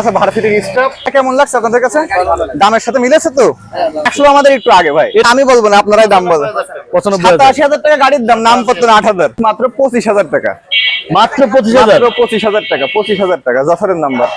আছে স্টাফ কেমন লাগছে আপনাদের কাছে? দামের সাথে মিলেছে তো? আসলে আমাদের একটু আগে ভাই। আমি বলব না আপনারাই দাম বলবেন হাজার। সাতাশি হাজার টাকা গাড়ির দাম নাম আট হাজার। মাত্র পঁচিশ হাজার টাকা। মাত্র পঁচিশ হাজার। পঁচিশ হাজার টাকা পঁচিশ হাজার টাকা জফরের নাম্বার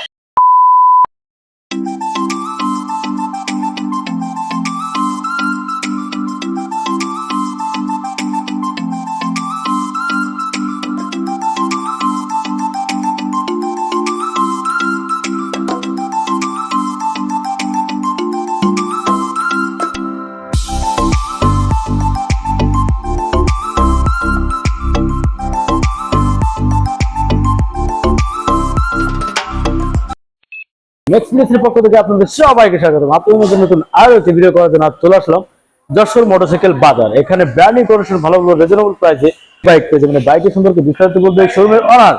নেক্সট মিনিটের পক্ষ থেকে আপনাদের সবাইকে স্বাগতম। আপনাদের নতুন একটি ভিডিও করার জন্য চলে আসলাম যশোর মোটরসাইকেল বাজার। এখানে ব্র্যান্ডিং কন্ডিশন ভালো ভালো রিজনেবল প্রাইসে বাইক পেয়েছে। মানে বাইকের সম্পর্কে বিস্তারিত বলবে শোরুমের অনার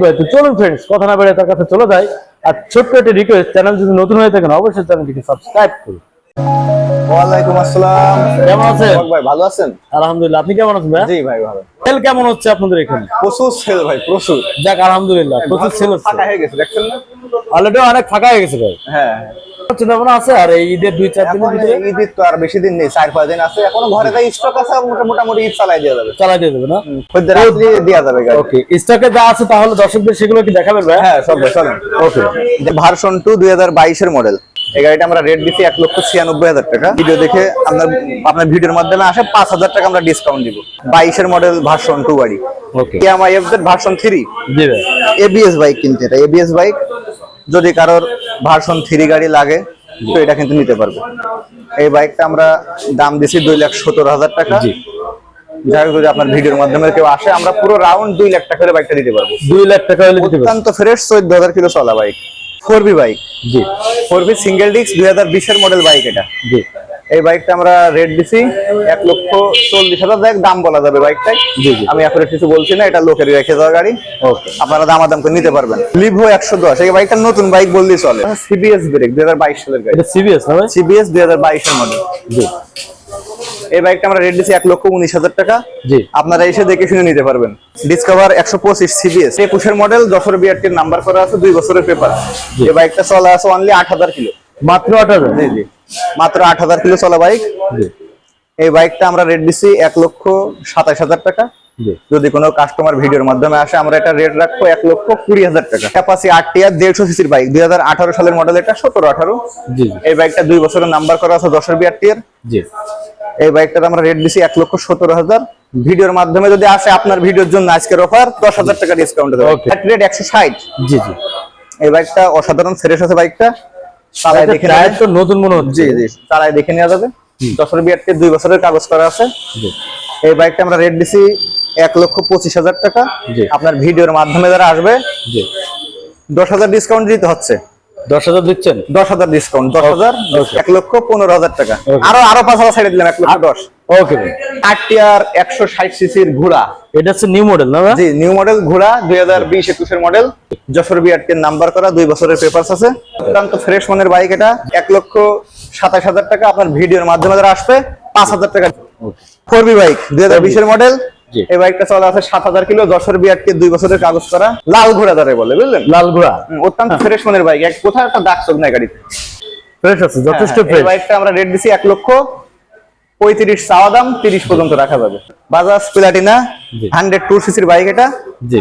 ভাই। তো চলুন ফ্রেন্ডস কথা না বেড়ে তার কাছে চলে যায় আর ছোট্ট একটি রিকোয়েস্ট চ্যানেল যদি নতুন হয়ে থাকেন, অবশ্যই চ্যানেলটিকে সাবস্ক্রাইব করুন। ওয়ালাইকুম আসসালাম। কেমন আছেন? ভাই ভালো আছেন? আলহামদুলিল্লাহ আপনি কেমন আছেন ভাই জি ভাই ভালো। সেল কেমন হচ্ছে আপনাদের এখানে? প্রচুর সেল ভাই প্রচুর। যাক আলহামদুলিল্লাহ প্রচুর সেল হচ্ছে। ফাঁকা হয়ে গেছে দেখছেন না? অলরেডি অনেক ফাঁকা হয়ে গেছে ভাই। হ্যাঁ। চিন্তা ভাবনা আছে? আর এই ঈদের দুই চার দিনের ভিতরে? ঈদের তো আর বেশি দিন নেই চার পাঁচ দিন আছে। এখনও ঘরে তাই স্টক আছে মোটামুটি ঈদ চালাই দেওয়া যাবে। চালাই দিয়ে দেবে না? খদ্দের আসলে দেওয়া যাবে ওকে স্টকে যা আছে তাহলে দর্শকদের সেগুলো কি দেখাবেন ভাই হ্যাঁ সব চলেন ওকে ভার্সন টু দুই হাজার বাইশের মডেল এই গাড়িটা আমরা রেট দিচ্ছি এক লক্ষ ছিয়ানব্বই হাজার টাকা। ভিডিও দেখে আপনার আপনার ভিডিওর মাধ্যমে আসে পাঁচ হাজার টাকা আমরা ডিসকাউন্ট দিব। বাইশের মডেল ভার্সন টু গাড়ি। ইয়ামাই F version three ABS bike কিনতে এটা এবিএস বাইক যদি কারোর ভার্সন থ্রি গাড়ি লাগে তো এটা কিন্তু নিতে পারবে। এই বাইকটা আমরা দাম দিছি দুই লাখ সত্তর হাজার টাকা। যাই যদি আপনার ভিডিওর মাধ্যমে কেউ আসে আমরা পুরো রাউন্ড দুই লাখ টাকা করে বাইকটা দিতে পারব। দুই লাখ টাকা হলে অত্যন্ত ফ্রেশ চোদ্দ হাজার কিলো চলা বাইক ফোর বি বাইক। জি। ফোর বি সিঙ্গেল ডিস্ক দুই হাজার বিশের মডেল বাইক এটা। জি। এই বাইকটা আমরা রেট দিছি এক লক্ষ চল্লিশ হাজার দেখ দাম বলা যাবে বাইকটাই জি, জি। আমি এখন কিছু বলছি না এটা লোকের রেখে দেওয়া গাড়ি। ওকে। আপনারা দামাদাম করে নিতে পারবেন। লিভো একশো দশ এই বাইকটা নতুন বাইক বললেই চলে। সিবিএস ব্রেক দুই হাজার বাইশ সালের গাড়ি। এটা সিবিএস সিবিএস দুই হাজার বাইশের মডেল জি। এই বাইকটা আমরা রেট দিচ্ছি এক লক্ষ উনিশ হাজার টাকা। জি। আপনারা এসে দেখে শুনে নিতে পারবেন। ডিসকভার একশো পঁচিশ সিবিএস একুশের মডেল যশোর বিআরটির নাম্বার করা আছে দুই বছরের পেপার এই বাইকটা চলা আছে অনলি আট হাজার কিলো। মাত্র আট হাজার? জি জি। মাত্র আট হাজার কিলো চলা বাইক। জি। এই বাইকটা আমরা রেট দিচ্ছি এক লক্ষ সাতাশ হাজার টাকা। জি। যদি কোনো কাস্টমার ভিডিওর মাধ্যমে আসে আমরা এটা রেট রাখব এক লক্ষ কুড়ি হাজার টাকা। ক্যাপাসি আট টিয়ার দেড়শো সিসির বাইক। দুই হাজার আঠারো সালের মডেল এটা সতেরো আঠারো। জি এই বাইকটা দুই বছরের নাম্বার করা আছে দশের বিআর টিয়ার জি। এই বাইকটাতে আমরা রেট দিছি এক লক্ষ সতেরো হাজার। ভিডিওর মাধ্যমে যদি আসে আপনার ভিডিওর জন্য আজকের অফার দশ হাজার টাকা ডিসকাউন্ট দেবে. রেট একশো ষাট। জি জি। এই বাইকটা অসাধারণ ফ্রেশ আছে বাইকটা। চালায় দেখে তো নতুন মনে হচ্ছে। জি জি। চালায় দেখে নেওয়া যাবে। দশের বিআরটি দুই বছরের কাগজ করা আছে। জি। এই বাইকটা আমরা রেট দিছি এক লক্ষ পঁচিশ হাজার টাকা। জি। আপনার ভিডিওর মাধ্যমে যারা আসবে জি। দশ হাজার ডিসকাউন্ট দিতে হচ্ছে। দশ হাজার দিচ্ছেন? দশ হাজার ডিসকাউন্ট দশ হাজার এক লক্ষ পনেরো হাজার টাকা। আরও আরও পাঁচ হাজার ছেড়ে দিলাম এক লক্ষ দশ। ওকে ভাই একশো ষাট সিসির ঘোড়া। এটা হচ্ছে নিউ মডেল না জি নিউ মডেল ঘোড়া দুই হাজার বিশ একুশের মডেল যশোর বিআরটির নাম্বার করা দুই বছরের পেপারস আছে। অত্যন্ত ফ্রেশ মনের বাইক এটা। এক লক্ষ সাতাশ হাজার টাকা আপনার ভিডিওর মাধ্যমে যারা আসবে। পাঁচ হাজার টাকা। ফোর বি বাইক দুই হাজার বিশের মডেল। এই বাইকটা চলা আছে সাত হাজার কিলো যশোর দুই বছরের কাগজ করা। লাল ঘোড়া বলে বুঝলেন? লাল ঘোড়া অত্যন্ত ফ্রেশ মনের বাইক। এক কোথাও একটা দাগ চোখ নাই গাড়িতে। ফ্রেশ আছে যথেষ্ট হ্যাঁ, এই বাইকটা আমরা রেট দিছি এক লক্ষ পঁয়ত্রিশ চাওয়া দাম তিরিশ পর্যন্ত রাখা যাবে। বাজাজ প্লাটিনা হান্ড্রেড টু সিসির বাইক এটা। জি।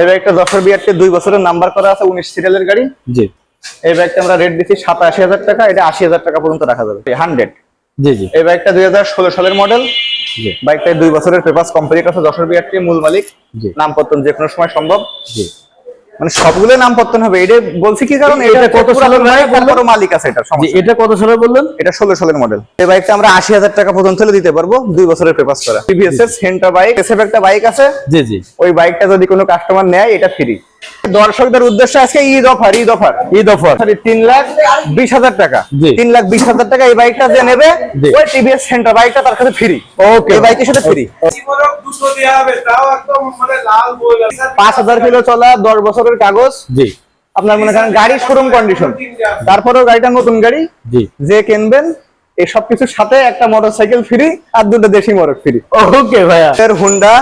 এই বাইকটা দশের দুই বছরের নাম্বার করা আছে উনিশ সিরিয়ালের গাড়ি। জি। এই বাইকটা আমরা রেট দিচ্ছি সাতাশি হাজার টাকা এটা আশি হাজার টাকা পর্যন্ত রাখা যাবে। হান্ড্রেড জি জি। এই বাইকটা দুই হাজার ষোলো সালের মডেল বাইকটায় দুই বছরের পেপার কমপ্লিট আছে দশের বিয়ারটি মূল মালিক। নামপত্তন যে কোনো সময় সম্ভব। জি। মানে সবগুলো নামপত্তন হবে এটা বলছি কি কারণ এটা এটা কত সালের বাইক বললেন? মালিক আছে এটার জি এটা কত সালের বললেন? এটা ষোলো সালের মডেল এই বাইকটা আমরা আশি হাজার টাকা পর্যন্ত দিতে পারব দুই বছরের পেপার করা। টিভিএস এর সেন্টার বাইক এসএফ একটা বাইক আছে। জি জি। ওই বাইকটা যদি কোনো কাস্টমার নেয় এটা ফ্রি দর্শকদের উদ্দেশ্যে আজকে Eid offer Eid offer. Eid offer. Sorry তিন লাখ বিশ হাজার টাকা। তিন লাখ বিশ হাজার টাকা এই বাইকটা যে নেবে ওই টিভিএস সেন্টার বাইকটা তার কাছে ফ্রি ওকে এই বাইকের সাথে ফ্রি মানে পাঁচ হাজার কিলো চলা দশ বছরের কাগজ। জি। আপনার মনে করেন গাড়ি শোরুম কন্ডিশন তারপরেও গাড়িটা নতুন গাড়ি। জি। যে কিনবেন এই সব কিছুর সাথে একটা মোটরসাইকেল ফ্রি আর দুটো দেশি মোটর ফ্রি ওকে ভাইয়া। এর হুন্ডা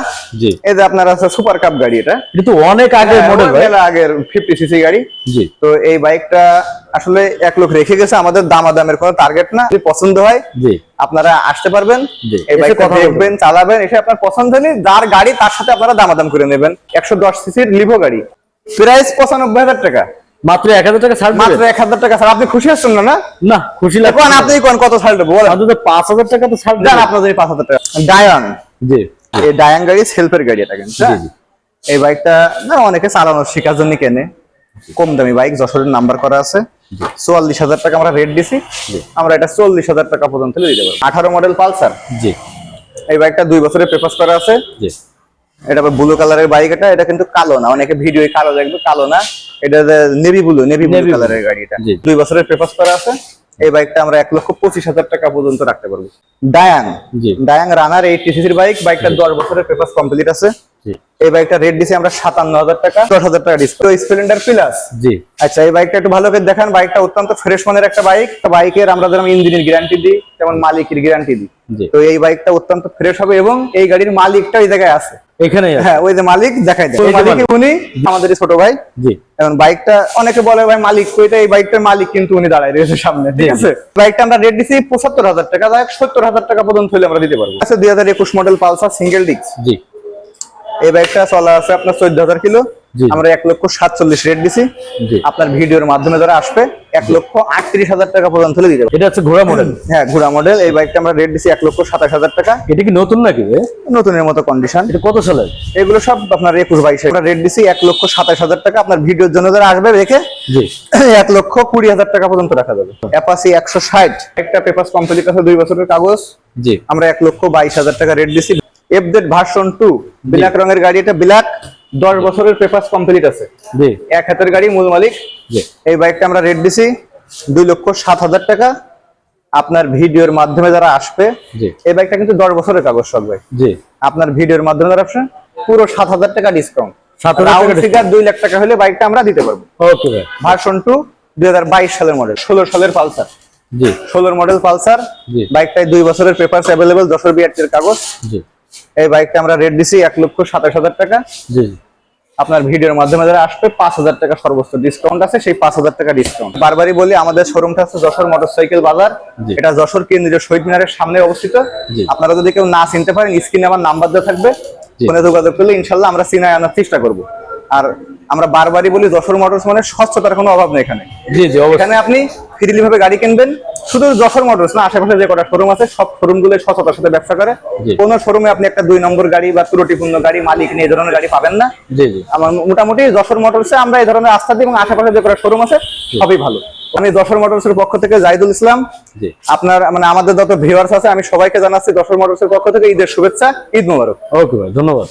জি। এই যে আপনার আছে সুপার কাপ গাড়ি এটা। এটা অনেক আগের হ্যাঁ, মডেল ভাই। আগের ফিফটি সিসি গাড়ি। জি। তো এই বাইকটা আসলে এক লোক রেখে গেছে আমাদের দামাদামের কোনো টার্গেট না। যদি পছন্দ হয় জি। আপনারা আসতে পারবেন। এই বাইকটা দেখবেন চালাবেন এসে আপনার পছন্দ হলে যার গাড়ি তার সাথে আপনারা দামাদাম করে নেবেন। একশো দশ সিসির লিভো গাড়ি। প্রাইস পঁচানব্বই হাজার টাকা। মাত্র এক হাজার টাকা ছাড় মাত্র দিবেন এক হাজার টাকা স্যার আপনি খুশি হচ্ছেন না না? না খুশি এখন আপনি কোন কত ছাড় দেবো বলেন। অন্তত পাঁচ হাজার টাকা তো ছাড় দেন আপনাদের এই পাঁচ হাজার টাকা। ডায়ান জি। এই ডায়ান গাড়ি সেলফের গাড়ি এটা কিন্তু জি, জি। এই বাইকটা না অনেকে চালানোর শেখার জন্য কেনে। কম দামি বাইক যশোরের নাম্বার করা আছে। চুয়াল্লিশ হাজার টাকা আমরা রেট দিছি। আমরা এটা চল্লিশ হাজার টাকা পর্যন্ত দিতে পারব। আঠারো মডেল পালসার। জি। এই বাইকটা দুই বছরের পেপার করা আছে। জি। এটা ব্লু কালারের বাইক এটা এটা কিন্তু কালো না। অনেকে ভিডিও কালো দেখবে কালো না। এটা নেভি ব্লু নেভি ব্লু কালারের গাড়ি এটা। দুই বছরের পেপার করা আছে। এই বাইকটা আমরা এক লক্ষ পঁচিশ হাজার টাকা পর্যন্ত রাখতে পারব। ডায়াং ডায়াং রানার এইট সিসির বাইক বাইকটা দশ বছরের পেপার কমপ্লিট আছে। এই বাইকটা রেট দিছি আমরা সাতান্ন হাজার টাকা। দশ হাজার টাকা ডিসকাউন্ট স্প্লেন্ডার প্লাস জি। আচ্ছা এই বাইকটা একটু ভালো করে দেখান। বাইকটা অত্যন্ত ফ্রেশ মানের একটা বাইক বাইকের আমরা যেমন ইঞ্জিনের গ্যারান্টি দিই তেমন মালিকের গ্যারান্টি দিই। তো এই বাইকটা অত্যন্ত ফ্রেশ হবে এবং এই গাড়ির মালিকটা এই জায়গায় আছে। হ্যাঁ ওই যে মালিক দেখাই দেয়। মালিক মালিক। উনি আমাদের ছোট ভাই। জি। এখন বাইকটা অনেকে বলে ভাই মালিক এই বাইকটার মালিক কিন্তু উনি দাঁড়ায় রয়েছে সামনে ঠিক আছে? বাইকটা আমরা রেট দিছি পঁচাত্তর হাজার টাকা। যাই সত্তর হাজার টাকা পর্যন্ত হলে আমরা দিতে পারব। আচ্ছা দুই হাজার একুশ মডেল পালসার সিঙ্গেল ডিস্ক জি। এই বাইকটা চলা আছে আপনার চোদ্দ হাজার কিলো। আমরা এক লক্ষ সাতচল্লিশ রেট দিছি। আপনার ভিডিওর মাধ্যমে যারা আসবে এক লক্ষ আটত্রিশ হাজার টাকা পর্যন্ত দিতে পারব এটা হচ্ছে ঘোড়া মডেল হ্যাঁ ঘোড়া মডেল এই বাইকটা আমরা রেট দিছি এক লক্ষ সাতাশ হাজার টাকা। এটা কি নতুন নাকি? নতুনের মতো কন্ডিশন এটা কত সালের? এগুলো সব আপনার একুশ বাইশে আমরা রেট দিছি এক লক্ষ সাতাশ হাজার টাকা। আপনার ভিডিওর জন্য যারা আসবে রেখে এক লক্ষ কুড়ি হাজার টাকা পর্যন্ত রাখা যাবে। অ্যাপাসি একশো ষাট। একটা পেপার কমপ্লিট আছে দুই বছরের কাগজ। জি। আমরা এক লক্ষ বাইশ হাজার টাকা রেট দিছি। এফজেড ভার্সন টু ব্ল্যাক রঙের গাড়ি এটা ব্ল্যাক দশ বছরের পেপার কমপ্লিট আছে। জি। এক হাতের গাড়ি মূল মালিক। এই বাইকটা আমরা রেট দিছি দুই লক্ষ সাত হাজার টাকা। আপনার ভিডিওর মাধ্যমে যারা আসবে এই বাইকটা কিন্তু দশ বছরের কাগজ সব ভাই জি। আপনার ভিডিওর মাধ্যমে যারা আসবে পুরো সাত হাজার টাকা ডিসকাউন্ট 7,000 টাকা রাউন্ড discount। ফিগার দুই লাখ টাকা হলে বাইকটা আমরা দিতে পারব। ওকে ভাই। ভার্সন টু দুই হাজার বাইশ সালের মডেল ষোলো সালের পালসার। জি। ষোলোর মডেল পালসার। বাইকটায় দুই বছরের অ্যাভেলেবেল বিআরটির কাগজ। জি। এই বাইকটা আমরা রেট দিছি এক লক্ষ সাতাশ হাজার টাকা। জি। আপনার ভিডিওর মাধ্যমে যারা আসবে পাঁচ হাজার টাকা সর্বোচ্চ ডিসকাউন্ট আছে সেই পাঁচ হাজার টাকা ডিসকাউন্ট বারবারই বলি আমাদের শোরুমটা আছে যশোর মোটরসাইকেল বাজার। এটা যশোর কেন্দ্রীয় শহীদ মিনারের সামনে অবস্থিত। আপনারা যদি কেউ না চিনতে পারেন স্ক্রিনে আমার নাম্বার দেওয়া থাকবে। ফোনে যোগাযোগ করলে ইনশাল্লাহ আমরা চিনায় আনার চেষ্টা করব। আর আমরা বারবারই বলি যশোর মোটরস মানে স্বচ্ছতার কোনো অভাব নেই এখানে। জি জি এখানে আপনি ফ্রিলি ভাবে গাড়ি কিনবেন শুধু যশোর মোটরস না আশেপাশে যে কটা শোরুম আছে সব শোরুমগুলো সততার সাথে ব্যবসা করে। কোন শোরুমে আপনি একটা দুই নম্বর গাড়ি বা ত্রুটিপূর্ণ গাড়ি মালিক নিয়ে এই ধরনের গাড়ি পাবেন না। জি জি। আমার মোটামুটি যশোর মোটরসে আমরা এই ধরনের আস্থা দিই এবং আশেপাশে যে কটা শোরুম আছে সবই ভালো। আমি যশোর মোটরসের পক্ষ থেকে জাহিদুল ইসলাম জি। আপনার মানে আমাদের যত ভিউয়ার্স আছে আমি সবাইকে জানাচ্ছি যশোর মোটরসের পক্ষ থেকে ঈদের শুভেচ্ছা ঈদ মোবারক। ওকে ভাই ধন্যবাদ।